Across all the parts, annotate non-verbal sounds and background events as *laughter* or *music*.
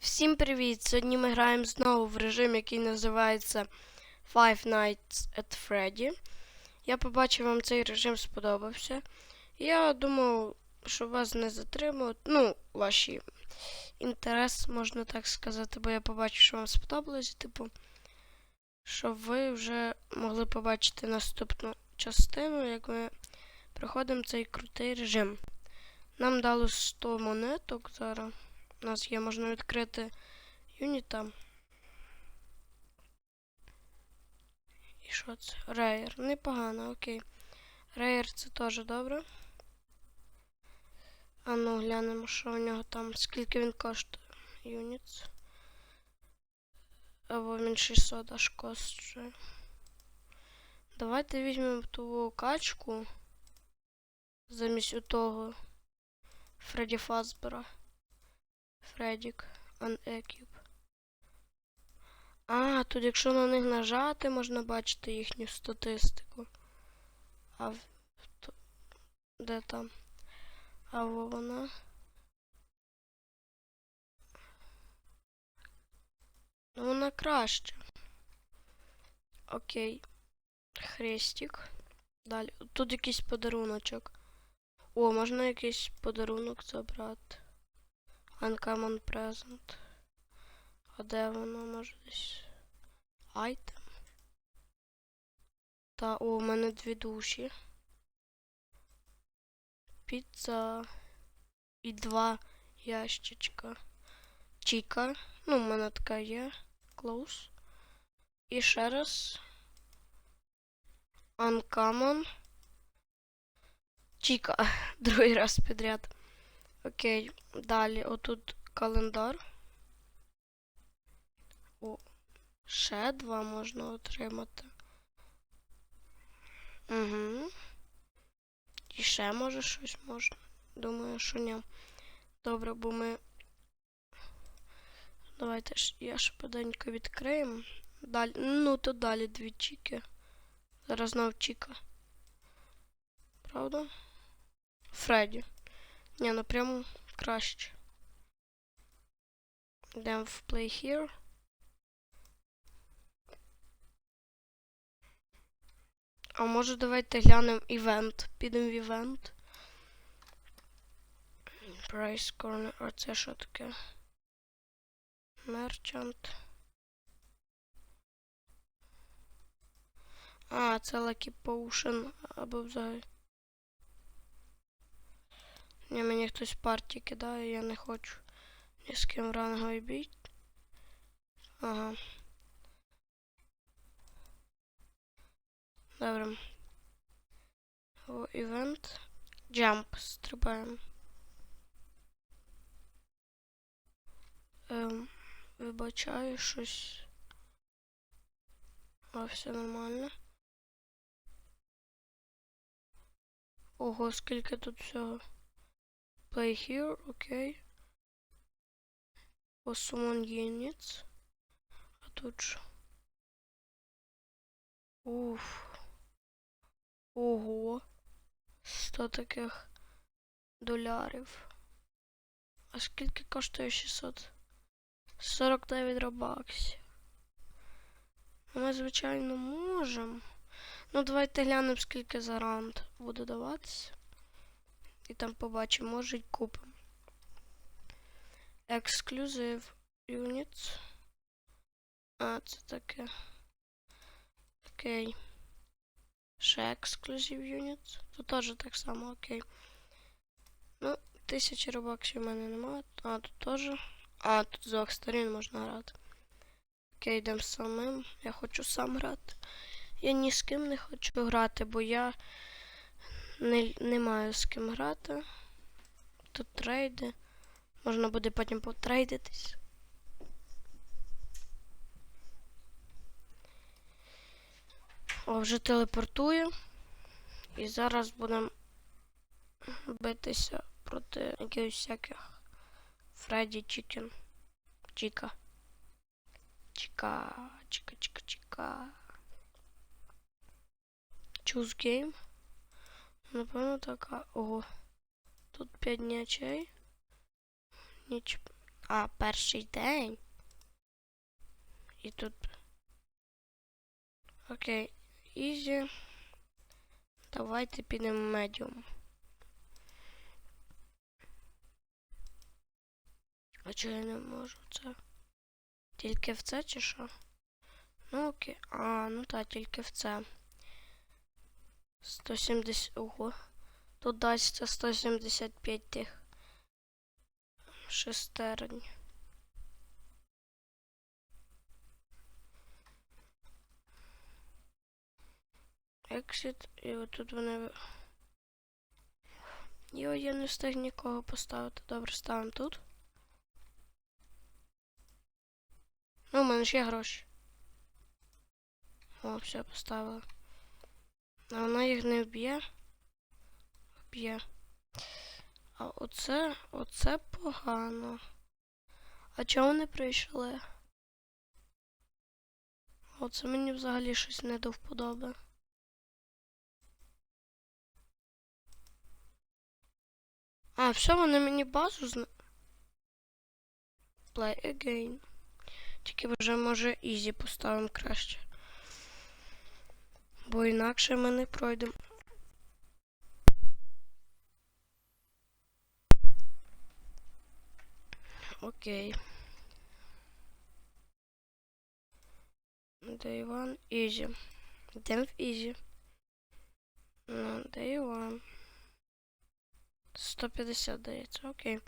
Всім привіт! Сьогодні ми граємо знову в режим, який називається Five Nights at Freddy. Я побачив, вам цей режим сподобався. Я думав, що вас не затримують. Ну, ваші інтерес, можна так сказати, бо я побачив, що вам сподобалось, типу, щоб ви вже могли побачити наступну частину, як ми проходимо цей крутий режим. Нам дали 100 монеток зараз. У нас є, можна відкрити юніта. І що це? Рейер. Непогано, окей. Рейер це теж добре. А ну глянемо, що у нього там. Скільки він коштує. Юніт. Або він 600 аж коштує. Давайте візьмемо ту качку. Замість у того Фредді Фазбера. Фредік Unecube. А, тут якщо на них нажати, можна бачити їхню статистику. А в... де там? А во вона. Ну, вона краще. Окей. Хрестик. Далі. Тут якийсь подаруночок. О, можна якийсь подарунок забрати. Uncommon present. А де воно може десь? Item. Та о, у мене дві душі. Піца. І два ящичка. Чіка. Ну, у мене така є. Close. І ще раз. Uncommon. Чіка. *laughs* Другий раз підряд. Окей, далі отут календар. О, ще два можна отримати. Угу. І ще може щось можна. Думаю, що ні. Добре, бо ми. Давайте ж я швиденько відкриємо. Далі. Ну, то далі дві чіки. Зараз знов чіка. Правда? Фредді. Ні, ну прямо краще. Йдемо в Play Here. А може давайте глянемо івент. Підемо в івент. Price Corner. А це що таке? Merchant. А, це Lucky Potion або взагалі. Ні, мені хтось партії кидає, я не хочу ні з ким ранговий бій. Ага. Добре. О, івент. Джамп. Стрибаємо. Ем, вибачаю щось. О, все нормально. Ого, скільки тут всього. Play here, окей. Okay. summon units. А тут що? Уф. Ого. 100 таких долярів. А скільки коштує 600? 49 робаксів. Ми, звичайно, можемо. Ну, давайте глянемо, скільки за раунд буде даватися. І там побачимо, може й купимо. Exclusive Units. А, це таке. Окей. Ще Exclusive Units. Тут теж так само, окей. Ну, тисячі робаксів в мене немає. А, тут теж. А, тут з двох сторін можна грати. Окей, йдемо самим. Я хочу сам грати. Я ні з ким не хочу грати, бо я не, не маю з ким грати. Тут трейди. Можна буде потім потрейдитись. О, вже телепортує. І зараз будемо битися проти якихось всяких Фредді Чікен. Чіка. Чіка. Чіка, чіка, чіка. Choose game. Напевно, така. Ого. Тут 5 нічей. Ніч. А, перший день. І тут. Окей. Ізі. Давайте підемо медіум. А чого я не можу це? Тільки в це чи що? Ну окей. А, ну так, тільки в це. 170. Ого. Тут дасть 175 тих шестерень. Exit, і отут вони. ви- Йо, я не встиг нікого поставити. Добре, ставимо тут. Ну, у мене ж є гроші. О, все, поставила. А вона їх не вб'є. Вб'є. А оце, оце погано. А чого вони прийшли? Оце мені взагалі щось не до вподоби. А, все, вони мені базу зна... Play again. Тільки вже може ізі поставимо краще. Бо інакше ми не пройдемо. Окей. Day one easy. Йдемо в easy. Ну, day one. 150 дається, окей.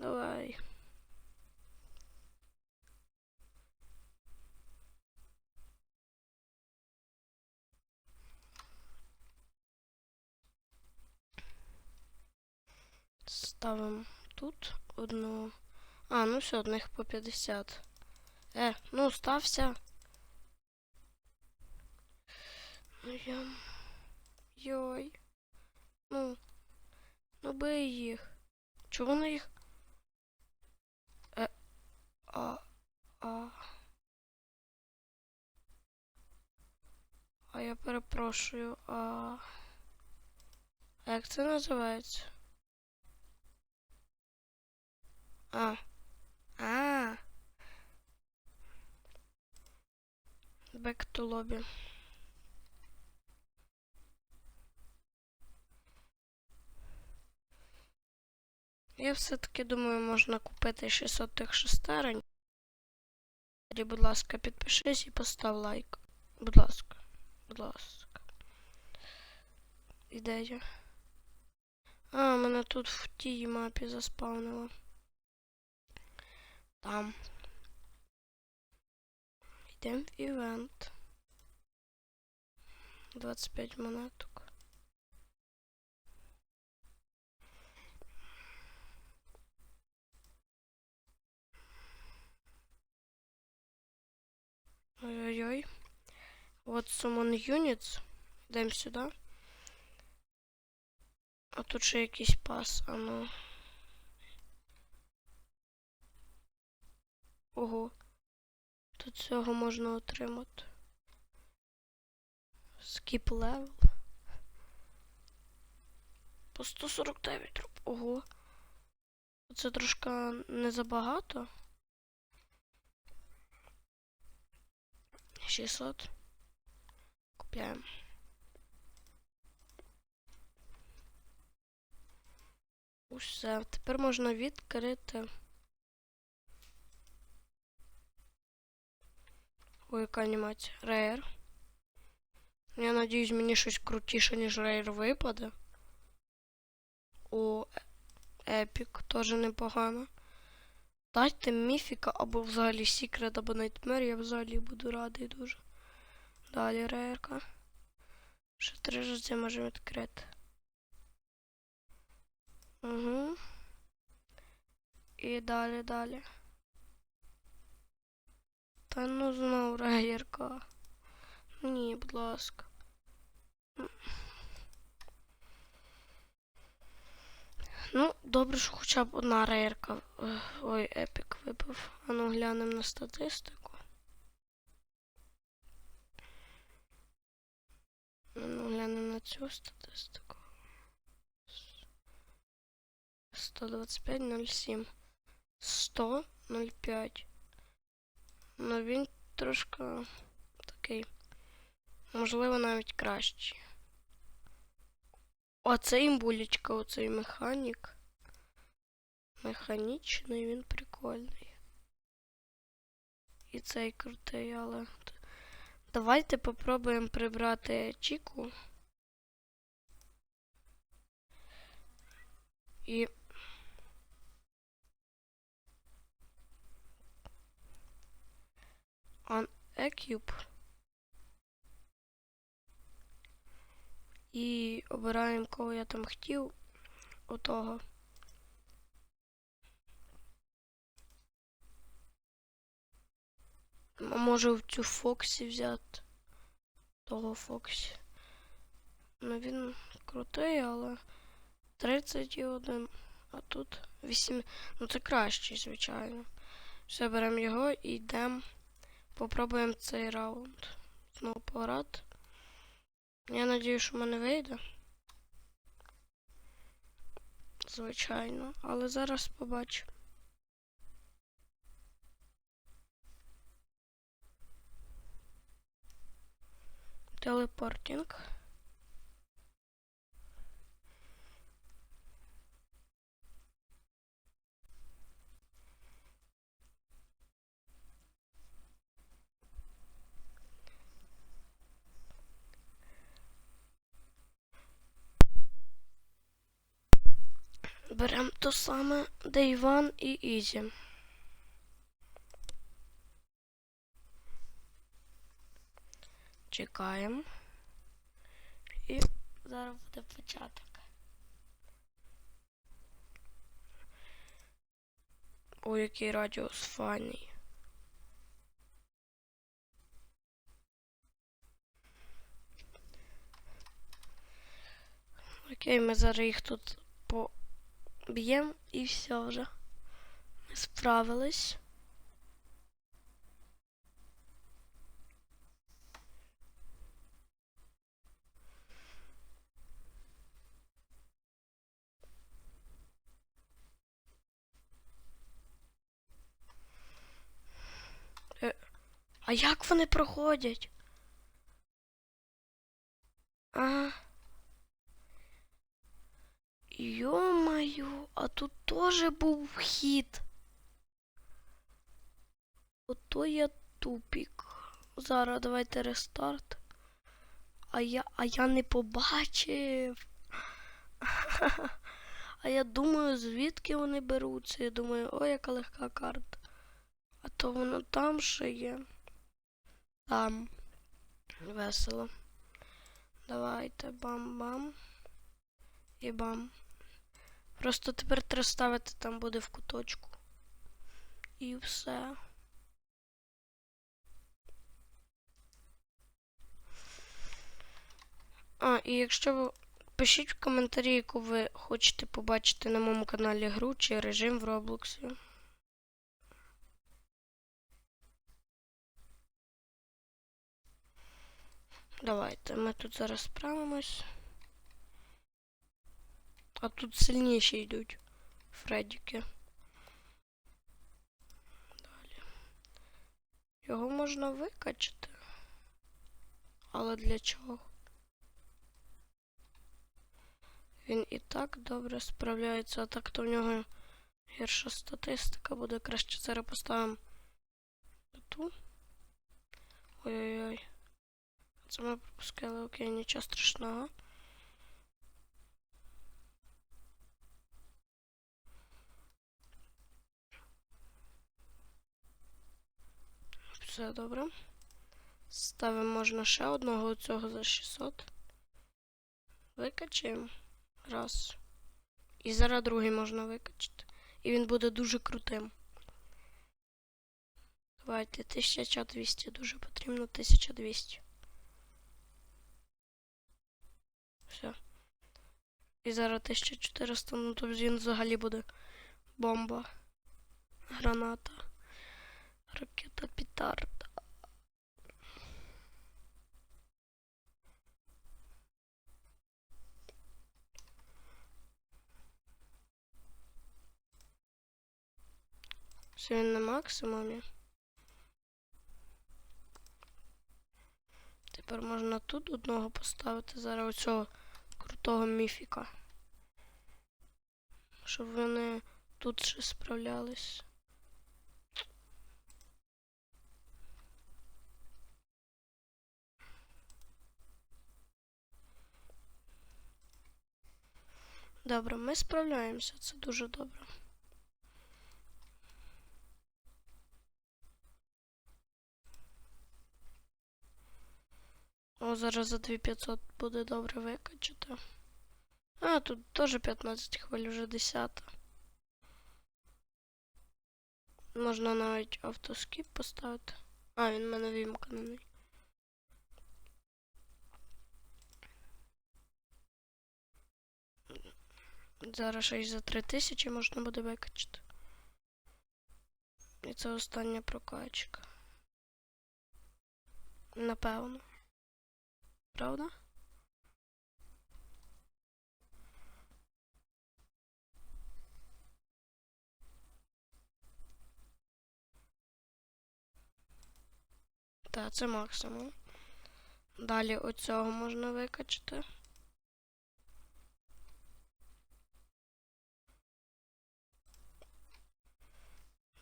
Давай. Ставимо тут одну. А, ну все, одних по 50. Е, ну стався. Ну я. Йой. Ну. Ну бий їх. Чого вони їх? Е. А. А. А я перепрошую, а. А як це називається? А. А. Back to lobby. Я все-таки думаю, можна купити 600 тих шестерень. Будь ласка, підпишись і постав лайк. Будь ласка. Будь ласка. Ідея. А, мене тут в тій мапі заспавнило. Там. Йдемо в івент. 25 монеток. Ой-ой-ой. Вот summon units. Йдемо сюди. А тут ще якийсь пас, а ну. Ого. Тут цього можна отримати. Скіп левел. По 149 руб. Ого. Це трошки не забагато. 600. Купляємо. Усе. Тепер можна відкрити. Ой, яка анімація. Рейер. Я надіюсь, мені щось крутіше, ніж рейер випаде. О, епік теж непогано. Дайте міфіка або взагалі секрет, або найтмер, я взагалі буду радий дуже. Далі рейерка. Ще три рази можемо відкрити. Угу. І далі, далі. Та ну знов рейерка. Ні, будь ласка. Ну, добре, що хоча б одна рейерка. е, Ой, епік випав. А ну глянемо на статистику. А Ну, глянемо на цю статистику. 125.07. 100.05. Ну він трошки такий. Можливо, навіть кращий. Оце імбулечка, оцей механік. Механічний, він прикольний. І цей крутий, але. Давайте попробуємо прибрати Чіку. І. Unequip. І обираємо, кого я там хотів. Отого. А може в цю Фоксі взяти. Того Фоксі. Ну він крутий, але 31. А тут 8. Ну це кращий, звичайно. Все, беремо його і йдемо. Попробуємо цей раунд. Знову пограти. Я надію, що в мене вийде. Звичайно, але зараз побачу. Телепортинг. Беремо то саме Day One і Easy. Чекаємо. І зараз буде початок. Ой, який радіус файний. Окей, ми зараз їх тут поб'ємо і все вже. Ми справились. Е, А як вони проходять? А. Йо-маю, а тут теж був вхід. Ото я тупік. Зараз давайте рестарт. А я, а я не побачив. *laughs* А я думаю, звідки вони беруться. Я думаю, ой, яка легка карта. А то воно там ще є. Там. Весело. Давайте бам-бам. І бам. Просто тепер треба ставити там буде в куточку. І все. А, і якщо ви пишіть в коментарі, яку ви хочете побачити на моєму каналі гру чи режим в Роблоксі. Давайте, ми тут зараз справимось. А тут сильніші йдуть Фредіки. Далі. Його можна викачати. Але для чого? Він і так добре справляється, а так то в нього гірша статистика буде. Краще зараз поставимо ту. Ой-ой-ой. Це ми пропускали, окей, нічого страшного. Все добре. Ставимо можна ще одного цього за 600. Викачаємо. Раз. І зараз другий можна викачати. І він буде дуже крутим. Давайте 1200 дуже потрібно 1200. Все. І зараз 1400, ну то він взагалі буде бомба. Граната. Ракета петарда. Він на максимумі. Тепер можна тут одного поставити зараз оцього крутого міфіка. Щоб вони тут ще справлялись. Добре, ми справляємося, це дуже добре. О, зараз за 2500 буде добре викачати. А, тут теж 15 хвиль, вже 10. Можна навіть автоскіп поставити. А, він в мене вімкнений. Зараз ще й за 3000 можна буде викачати. І це остання прокачка. Напевно. Правда? Так, це максимум. Далі оцього можна викачати.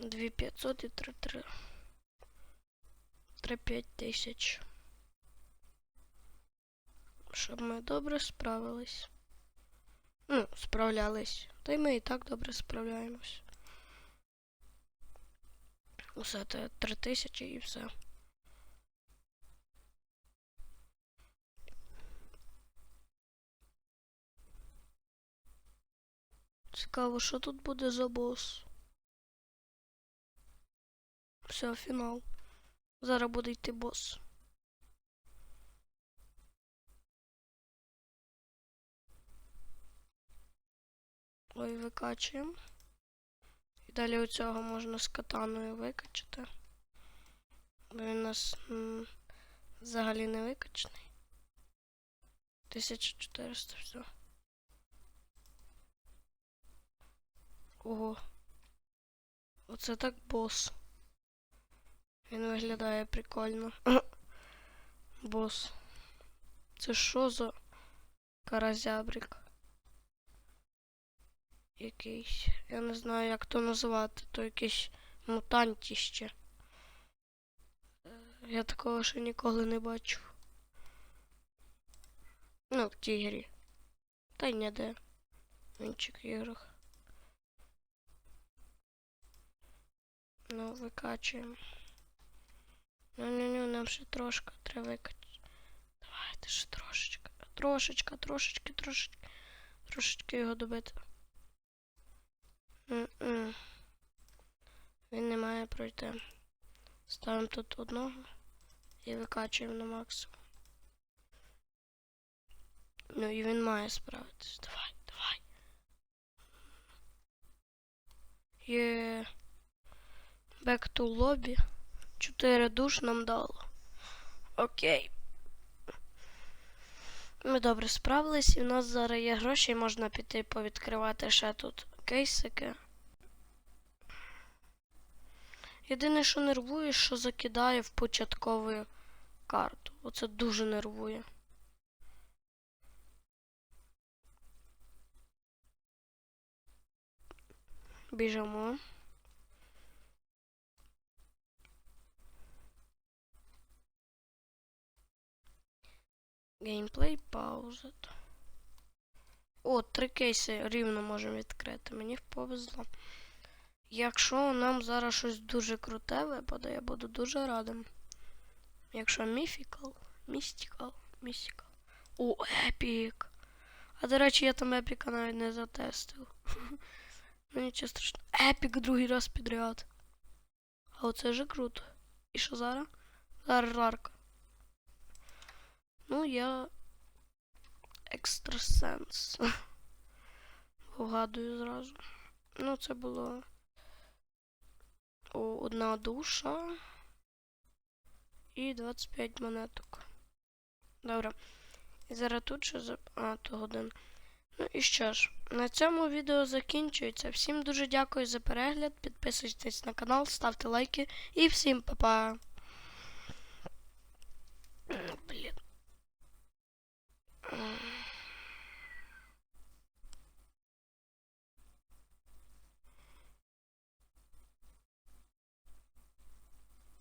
Дві п'ятсот і три три. Три п'ять тисяч. Щоб ми добре справились. Ну, справлялись. Та й ми і так добре справляємось. Усе це три тисячі і все. Цікаво, що тут буде за бос. Все, фінал. Зараз буде йти бос. Ой, викачуємо. І далі у цього можна з катаною викачати. Він у нас взагалі не викачаний. 1400 все. Ого. Оце так бос. Він виглядає прикольно. *laughs* Бос. Це що за каразябрик? Якийсь. Я не знаю, як то називати. То якийсь мутантіще. Е, Я такого ще ніколи не бачив. Ну, в тій. Та й не де. В інших іграх. Ну, викачуємо. Ну-ну-ну, нам ще трошки треба викачати. Давайте ще трошечки. Трошечка, трошечки, трошечки. Трошечки його добити. М-м. Він не має пройти. Ставимо тут одного і викачуємо на максимум. Ну і він має справитись. Давай, давай. Є. Back to lobby. Чотири душ нам дало. Окей. Ми добре справились, і в нас зараз є гроші, і можна піти повідкривати ще тут кейсики. Єдине, що нервує, що закидає в початкову карту. Оце дуже нервує. Біжимо. Геймплей пауза. О, три кейси рівно можемо відкрити. Мені повезло. Якщо нам зараз щось дуже круте випаде, я буду дуже радим. Якщо міфікал, містикал, містикал. О, епік. А до речі, я там епіка навіть не затестив. Ну нічого страшного. Епік другий раз підряд. А оце вже круто. І що зараз? Зараз рарка. Ну, я екстрасенс. *laughs* Вгадую зразу. Ну, це було одна душа і 25 монеток. Добре. І зараз тут ще за... А, то годин. Ну і що ж, на цьому відео закінчується. Всім дуже дякую за перегляд. Підписуйтесь на канал, ставте лайки і всім па-па! Oh.